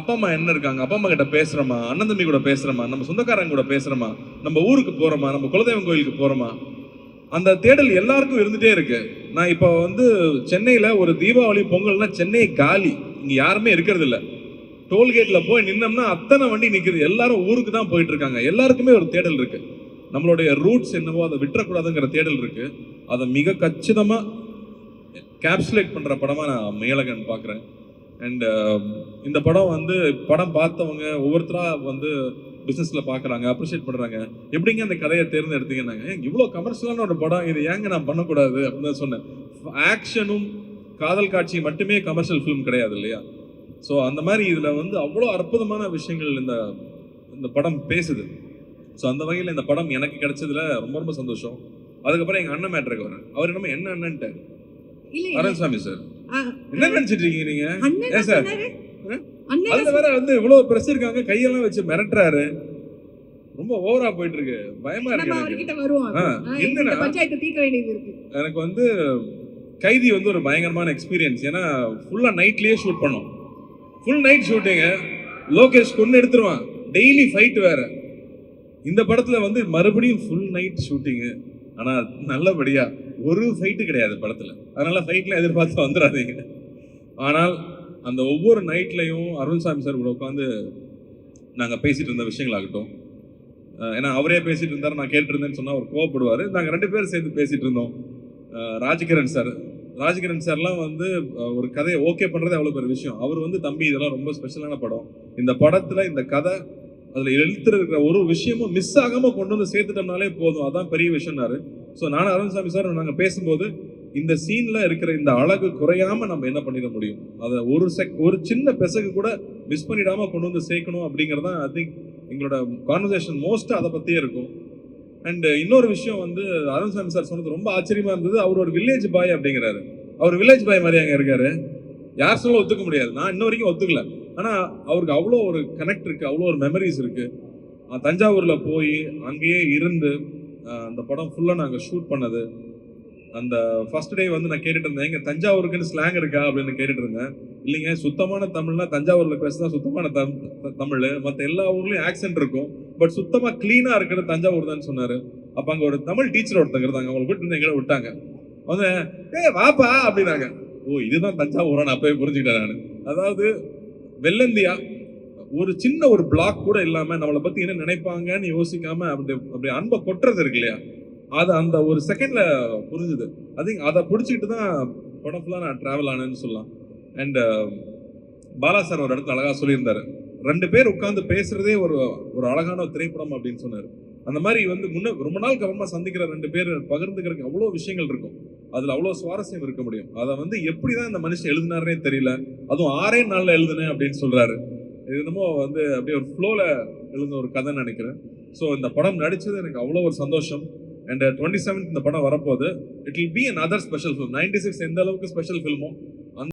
அப்பா அம்மா என்ன இருக்காங்க? அப்பா அம்மா கிட்ட பேசுறோமா? அண்ணன் தம்பி கூட பேசுறோமா? நம்ம சொந்தக்காரங்க கூட பேசுறோமா? நம்ம ஊருக்கு போறோமா? நம்ம குலதெய்வம் கோயிலுக்கு போறோமா? அந்த தேடல் எல்லாருக்கும் இருந்துட்டே இருக்கு. நான் இப்போ வந்து சென்னையில் ஒரு தீபாவளி பொங்கல்னா சென்னை காலி. இங்கே யாருமே இருக்கிறது இல்லை. டோல்கேட்டில் போய் நின்னோம்னா அத்தனை வண்டி நிற்கிது எல்லாரும் ஊருக்கு தான் போயிட்டு இருக்காங்க. எல்லாருக்குமே ஒரு தேடல் இருக்கு. நம்மளுடைய ரூட்ஸ் என்னவோ அதை விட்டுறக்கூடாதுங்கிற தேடல் இருக்கு. அதை மிக கச்சிதமாக கேப்சுலேட் பண்ணுற படமாக நான் மேலகன் பார்க்குறேன் அண்ட் இந்த படம் வந்து படம் பார்த்தவங்க ஒவ்வொருத்தரா வந்து பிசினஸ்ல பார்க்கறாங்க அப்ரிஷியேட் பண்றாங்க. எப்படிங்க அந்த கதையை தேர்ந்தெடுத்தீங்கன்னாங்க? "ஏங்க, இவ்வளோ கமர்ஷியலான ஒரு படம் இது ஏங்க நான் பண்ணக்கூடாது அப்படின்னு தான் சொன்னேன். ஆக்ஷனும் காதல் காட்சி மட்டுமே கமர்ஷியல் ஃபிலிம் கிடையாது இல்லையா? ஸோ அந்த மாதிரி இதில் வந்து அவ்வளோ அற்புதமான விஷயங்கள் இந்த இந்த படம் பேசுது. ஸோ அந்த வகையில் இந்த படம் எனக்கு கிடைச்சதுல ரொம்ப ரொம்ப சந்தோஷம். அதுக்கப்புறம் எங்கள் அண்ணன் மேட்ருக்கு வரேன் அவர் என்னமோ என்ன அண்ணன்ட்டார். அரண்சாமி சார். என்ன நினைச்சிட்டு இருக்கீங்க நீங்க? சார்? அதுல வேற வந்து இவ்வளவு பிரஸ் இருக்காங்க கையெல்லாம் வச்சு மிரட்டுறாரு. ரொம்ப ஓவரா போயிட்டு இருக்கு பயமா இருக்கு எனக்கு. வந்து கைதி வந்து ஒரு பயங்கரமான எக்ஸ்பீரியன்ஸ் ஏன்னா ஃபுல்லா நைட்லயே ஷூட் பண்ணோம். ஃபுல் நைட் ஷூட்டிங்க லோகேஷ் கொண்டு எடுத்துருவான். டெய்லி ஃபைட் வேற. இந்த படத்துல வந்து மறுபடியும் ஃபுல் நைட் ஷூட்டிங்கு ஆனா நல்லபடியா ஒரு ஃபைட்டு கிடையாது படத்தில். அதனால் ஃபைட்டில் எதிர்பார்த்து வந்துடாதீங்க ஆனால் அந்த ஒவ்வொரு நைட்லையும் அருண்சாமி சார் கூட உட்காந்து நாங்கள் பேசிகிட்டு இருந்த விஷயங்களாகட்டும் ஏன்னா அவரே பேசிகிட்டு இருந்தார் நான் கேட்டிருந்தேன்னு சொன்னால் அவர் கோவப்படுவார். நாங்கள் ரெண்டு பேரும் சேர்ந்து பேசிகிட்டு இருந்தோம். ராஜகிரண் சார் ராஜகிரண் சார்லாம் வந்து ஒரு கதையை ஓகே பண்ணுறது அவ்வளோ பெரிய விஷயம். அவர் வந்து தம்பி இதெல்லாம் ரொம்ப ஸ்பெஷலான படம். இந்த படத்தில் இந்த கதை அதுல எழுத்துருக்கிற ஒரு விஷயமும் மிஸ் ஆகாமல் கொண்டு வந்து சேர்த்துட்டோம்னாலே போதும். அதான் பெரிய விஷயம்னாரு. ஸோ நான் அருண்சாமி சார் நாங்கள் பேசும்போது இந்த சீனில் இருக்கிற இந்த அழகு குறையாம நம்ம என்ன பண்ணிட முடியும்? அதை ஒரு செக் ஒரு சின்ன பெசகு கூட மிஸ் பண்ணிடாமல் கொண்டு வந்து சேர்க்கணும் அப்படிங்கிறதான் ஐ திங்க் எங்களோட கான்வர்சேஷன் மோஸ்ட்டாக அதை பற்றியே இருக்கும். அண்ட் இன்னொரு விஷயம் வந்து அருண்சாமி சார் சொன்னது ரொம்ப ஆச்சரியமாக இருந்தது. அவர் ஒரு வில்லேஜ் பாய் அப்படிங்கிறாரு. அவர் வில்லேஜ் பாய் மாதிரி அங்கே இருக்காரு. யார் சொல்ல ஒத்துக்க முடியாது. நான் இன்ன வரைக்கும் ஒத்துக்கல. ஆனால் அவருக்கு அவ்வளோ ஒரு கனெக்ட் இருக்குது அவ்வளோ ஒரு மெமரிஸ் இருக்குது தஞ்சாவூரில் போய் அங்கேயே இருந்து அந்த படம் ஃபுல்லாக நாங்கள் ஷூட் பண்ணது. அந்த ஃபர்ஸ்ட் டே வந்து நான் கேட்டுட்டு இருந்தேன் எங்கள் தஞ்சாவூருக்குன்னு ஸ்லாங் இருக்கா? அப்படின்னு கேட்டுட்டு இருந்தேன். இல்லைங்க சுத்தமான தமிழ்னா தஞ்சாவூரில் பேசுனா சுத்தமான தம் தமிழ். மற்ற எல்லா ஊர்லேயும் ஆக்சென்ட் இருக்கும். பட் சுத்தமாக க்ளீனாக இருக்கிறது தஞ்சாவூர் தான் சொன்னார். அப்போ அங்கே ஒரு தமிழ் டீச்சர் ஒருத்தங்க இருந்தாங்க. அவங்களை கூட்டு எங்களை விட்டாங்க. வந்து ஏ வாப்பா! அப்படின்னாங்க. ஓ இதுதான் தஞ்சாவூரா? நான் அப்பவே புரிஞ்சுக்கிட்டேன் நான். அதாவது வெள்ளந்தியா? ஒரு சின்ன ஒரு பிளாக் கூட இல்லாமல் நம்மளை பற்றி என்ன நினைப்பாங்கன்னு யோசிக்காம அப்படி அப்படி அன்பை கொட்டுறது இருக்கு இல்லையா? அது அந்த ஒரு செகண்டில் புரிஞ்சுது. அது அதை பிடிச்சிக்கிட்டு தான் படம் ஃபுல்லாக நான் ட்ராவல் ஆனேன்னு சொல்லலாம். அண்டு um, பாலா சார் ஒரு இடத்துல அழகாக சொல்லியிருந்தார். ரெண்டு பேர் உட்காந்து பேசுகிறதே ஒரு ஒரு அழகான ஒரு திரைப்படம் அப்படின்னு சொன்னார். அந்த மாதிரி வந்து முன்ன ரொம்ப நாள் கவனமாக சந்திக்கிற ரெண்டு பேர் பகிர்ந்துக்கிறதுக்கு அவ்வளோ விஷயங்கள் இருக்கும். அதுல அவ்வளோ சுவாரஸ்யம் இருக்க முடியும். அதை வந்து எப்படி தான் இந்த மனுஷன் எழுதினாருனே தெரியல. அதுவும் ஆறே நாள்ல எழுதுனேன் அப்படின்னு சொல்றாரு. இது என்னமோ வந்து அப்படியே ஒரு ஃப்ளோல எழுந்த ஒரு கதைன்னு நினைக்கிறேன். ஸோ இந்த படம் நடிச்சது எனக்கு அவ்வளோ ஒரு சந்தோஷம். அண்ட் டுவெண்ட்டி செவன்த் இந்த படம் வரப்போகுது. It will be another special film ninety six எந்த அளவுக்கு ஸ்பெஷல் ஃபில்மோ